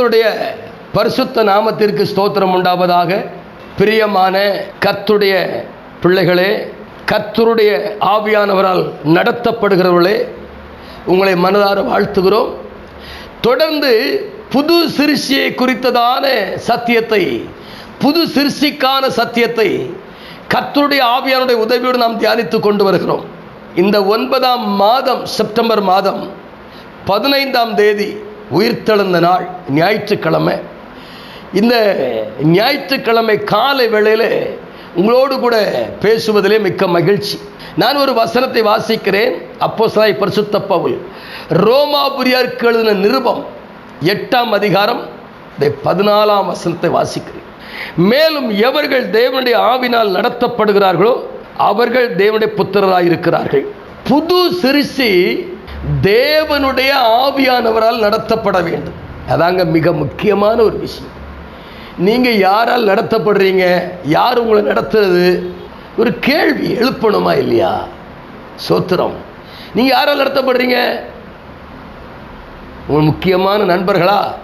கர்த்தருடைய பரிசுத்த நாமத்திற்கு ஸ்தோத்திரம் உண்டாவதாக. பிரியமான கர்த்துடைய பிள்ளைகளே கர்த்தருடைய ஆவியானவரால் நடத்தப்படுகிறவர்களே உங்களை மனதார வாழ்த்துகிறோம். தொடர்ந்து புது சிருஷ்டியை குறித்ததான சத்தியத்தை புது சிருஷ்டிக்கான சத்தியத்தை கர்த்தருடைய ஆவியானுடைய உதவியோடு நாம் தியானித்து கொண்டு வருகிறோம். இந்த ஒன்பதாம் மாதம் செப்டம்பர் மாதம் பதினைந்தாம் தேதி உயிர்த்தெழுந்த நாள் ஞாயிற்றுக்கிழமை. இந்த ஞாயிற்றுக்கிழமை காலை வேளையில் உங்களோடு கூட பேசுவதிலே மிக்க மகிழ்ச்சி. நான் ஒரு வசனத்தை வாசிக்கிறேன். அப்போ சாய் பரிசுத்த பவுல் ரோமாபுரியாருக்கு எழுதின நிருபம் எட்டாம் அதிகாரம் பதினாலாம் வசனத்தை வாசிக்கிறேன். மேலும் எவர்கள் தேவனுடைய ஆவினால் நடத்தப்படுகிறார்களோ அவர்கள் தேவனுடைய புத்திரராக இருக்கிறார்கள் புது சிறுசி தேவனுடைய ஆவியானவரால் நடத்தப்பட வேண்டும். அதாங்க மிக முக்கியமான ஒரு விஷயம். நீங்கள் யாரால் நடத்தப்படுறீங்க? யார் உங்களை நடத்துறது? ஒரு கேள்வி எழுப்பணுமா இல்லையா? சோத்திரம். நீங்கள் யாரால் நடத்தப்படுறீங்க? உங்கள் முக்கியமான நண்பர்களா?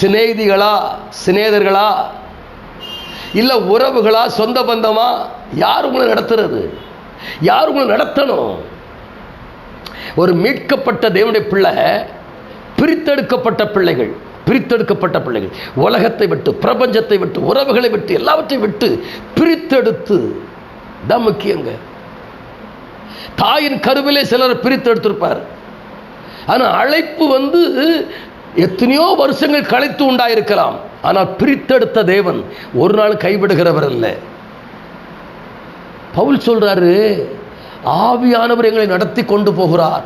சிநேகிதிகளா? சிநேதர்களா இல்லை உறவுகளா? சொந்த பந்தமா? யார் உங்களை நடத்துறது? யார் உங்களை நடத்தணும்? ஒரு மீட்கப்பட்ட தேவனுடைய பிள்ளை பிரித்தெடுக்கப்பட்ட பிள்ளைகள் பிரித்தெடுக்கப்பட்ட பிள்ளைகள். உலகத்தை விட்டு பிரபஞ்சத்தை விட்டு உறவுகளை விட்டு எல்லாவற்றையும் விட்டு பிரித்தெடுத்து தான் முக்கியங்க. தாயின் கருவிலே சிலர் பிரித்தெடுத்திருப்பார். ஆனால் அழைப்பு வந்து எத்தனையோ வருஷங்கள் கழித்து உண்டாயிருக்கலாம். ஆனால் பிரித்தெடுத்த தேவன் ஒரு நாள் கைவிடுகிறவர் அல்ல. பவுல் சொல்றாரு ஆவியானவர் எங்களை நடத்தி கொண்டு போகிறார்.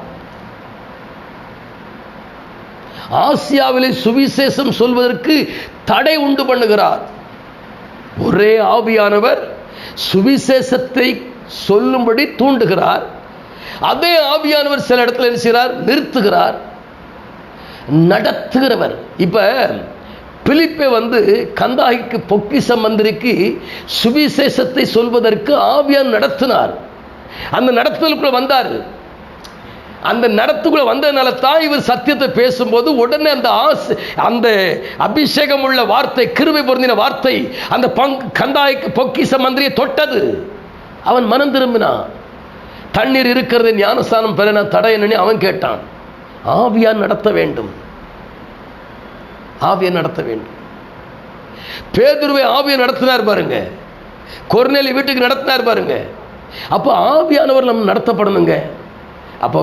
ஆசியாவிலே சுவிசேஷம் சொல்வதற்கு தடை உண்டு பண்ணுகிறார். ஒரே ஆவியானவர் சுவிசேஷத்தை சொல்லும்படி தூண்டுகிறார். அதே ஆவியானவர் சில இடத்துல என்ன செய்கிறார்? நிறுத்துகிறார். நடத்துகிறவர். இப்ப பிலிப்பை வந்து கந்தாகிக்கு பொக்கிச மந்திரிக்கு சுவிசேஷத்தை சொல்வதற்கு ஆவியான் நடத்தினார். அந்த நடத்துதலுக்குள்ள வந்தார். அந்த நடத்துக்குள்ள வந்ததுனால தான் இவர் சத்தியத்தை பேசும்போது உடனே அந்த ஆசை அந்த அபிஷேகம் உள்ள வார்த்தை கிருவை பொருந்தின வார்த்தை அந்த பங்கு கந்தாய்க்கு பொக்கிச மந்திரியை தொட்டது. அவன் மனம் திரும்பினான். தண்ணீர் இருக்கிறது ஞானஸ்தானம் பெற நான் தடை என்னன்னு அவன் கேட்டான். ஆவியான் நடத்த வேண்டும். ஆவியை நடத்த வேண்டும். பேதுருவை ஆவியை நடத்தினார் பாருங்க. கொர்நேலி வீட்டுக்கு நடத்தினார் பாருங்க. அப்போ ஆவியானவர் நம்ம நடத்தப்படணுங்க. அப்போ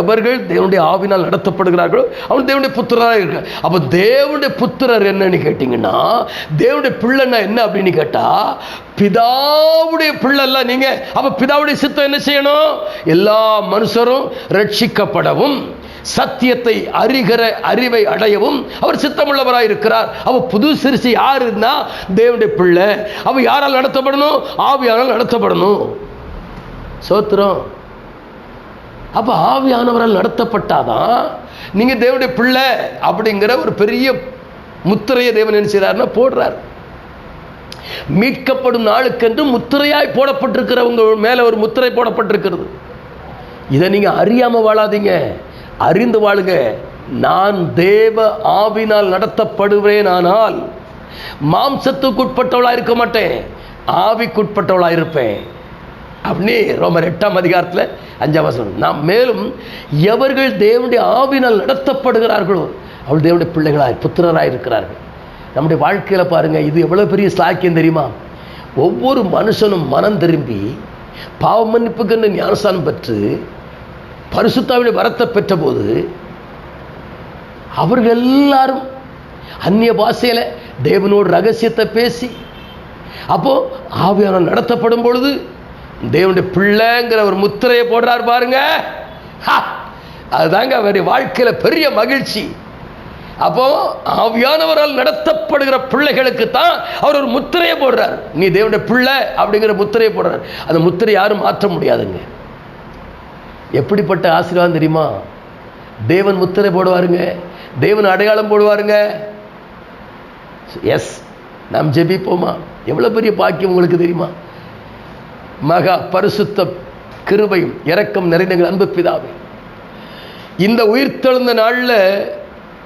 எவர்கள் தேவனுடைய ஆவினால் நடத்தப்படுகிறார்களோ அவன் தேவனுடைய புத்திரராக இருக்க. அப்போ தேவனுடைய புத்திரர் என்னன்னு கேட்டிங்கன்னா தேவனுடைய பிள்ளைன்னா என்ன அப்படின்னு கேட்டால் பிதாவுடைய பிள்ளைல்ல நீங்கள் அப்போ பிதாவுடைய சித்தம் என்ன செய்யணும்? எல்லா மனுஷரும் ரட்சிக்கப்படவும் சத்தியத்தை அறிகிற அறிவை அடையவும் அவர் சித்தமுள்ளவராக இருக்கிறார். அவ புது சிறுசு யாருன்னா தேவனுடைய பிள்ளை. அவ யாரால் நடத்தப்படணும்? ஆவியானால் நடத்தப்படணும். சோத்திரம். அப்போ ஆவியானவரால் நடத்தப்பட்டாதான் நீங்கள் தேவனுடைய பிள்ளை அப்படிங்கிற ஒரு பெரிய முத்திரையை தேவன் என்ன செய்றாருன்னா போடுறார். மீட்கப்படும் நாளுக்கென்று முத்திரையாய் போடப்பட்டிருக்கிறவங்க மேலே ஒரு முத்திரை போடப்பட்டிருக்கிறது. இதை நீங்கள் அறியாமல் வாழாதீங்க. அறிந்து வாழுங்க. நான் தேவ ஆவினால் நடத்தப்படுவேன் ஆனால் மாம்சத்துக்குட்பட்டவளா இருக்க மாட்டேன். ஆவிக்குட்பட்டவளா இருப்பேன் அப்படின்னு ரோமர் எட்டாம் அதிகாரத்தில் அஞ்சாம் வசனம். நாம் மேலும் எவர்கள் தேவனுடைய ஆவினால் நடத்தப்படுகிறார்களோ அவள் தேவனுடைய பிள்ளைகளாய் புத்திரராய் இருக்கிறார்கள். நம்முடைய வாழ்க்கையில் பாருங்க இது எவ்வளவு பெரிய சாக்கியம் தெரியுமா? ஒவ்வொரு மனுஷனும் மனம் திரும்பி பாவ மன்னிப்புக்கென்று ஞானஸ்தானம் பெற்று பரிசுத்தாவுடைய வரத்தை பெற்றபோது அவர்கள் எல்லாரும் அந்நிய பாஷையில் தேவனோடு ரகசியத்தை பேசி அப்போ ஆவியான நடத்தப்படும் பொழுது தேவனுடைய பிள்ளைங்கிற ஒரு முத்திரையை போடுறார் பாருங்க. ஹா! அதுதாங்க அவருடைய வாழ்க்கையில பெரிய மகிழ்ச்சி. அப்போ ஆவியானவரால் நடத்தப்படுகிற பிள்ளைகளுக்கு தான் அவர் ஒரு முத்திரையை போடுறார். நீ தேவனுடைய பிள்ளை அப்படிங்கிற முத்திரையை போடுறார். அந்த முத்திரை யாரும் மாற்ற முடியாதுங்க. எப்படிப்பட்ட ஆசீர்வாதம் தெரியுமா? தேவன் முத்திரை போடுவாருங்க. தேவன் அடையாளம் போடுவாருங்க. எஸ் நாம் ஜெபிப்போமா? எவ்வளோ பெரிய பாக்கியம் உங்களுக்கு தெரியுமா? மகா பரிசுத்த கிருபையும் இரக்கம் நிறைந்த அன்பு பிதாவே. இந்த உயிர்த்தெழுந்த நாளில்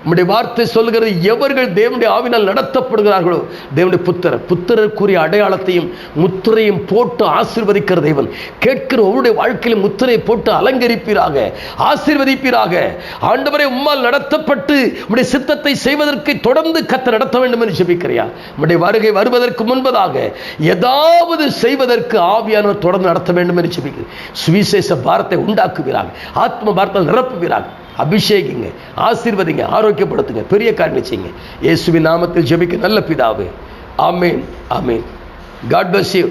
நம்முடைய வார்த்தை சொல்கிறது எவர்கள் தேவனுடைய ஆவினால் நடத்தப்படுகிறார்களோ தேவனுடைய புத்திரர். புத்திரருக்குரிய அடையாளத்தையும் முத்திரையும் போட்டு ஆசிர்வதிக்கிற தேவன். கேட்கிற ஒவ்வொருடைய வாழ்க்கையிலும் முத்திரையை போட்டு அலங்கரிப்பீராக ஆசிர்வதிப்பீராக. ஆண்டவரை உம்மால் நடத்தப்பட்டு உடைய சித்தத்தை செய்வதற்கு தொடர்ந்து கத்த நடத்த வேண்டும் என்று ஜெபிக்கிறியா? நம்முடைய வருகை வருவதற்கு முன்பதாக ஏதாவது செய்வதற்கு ஆவியானவர் தொடர்ந்து நடத்த வேண்டும் என்று ஜெபிக்கிறேன். சுவிசேஷ பாரத்தை உண்டாக்குவீராக ஆத்ம பாரத்தை நிரப்புவீராக. அபிஷேகிங்க ஆசீர்வதிங்க ஆரோக்கியப்படுத்துங்க பெரிய காரியம் செய்யுங்க. இயேசுவின் நாமத்தில் ஜெபிக்க நல்ல பிதாவே. ஆமேன் ஆமேன். God bless you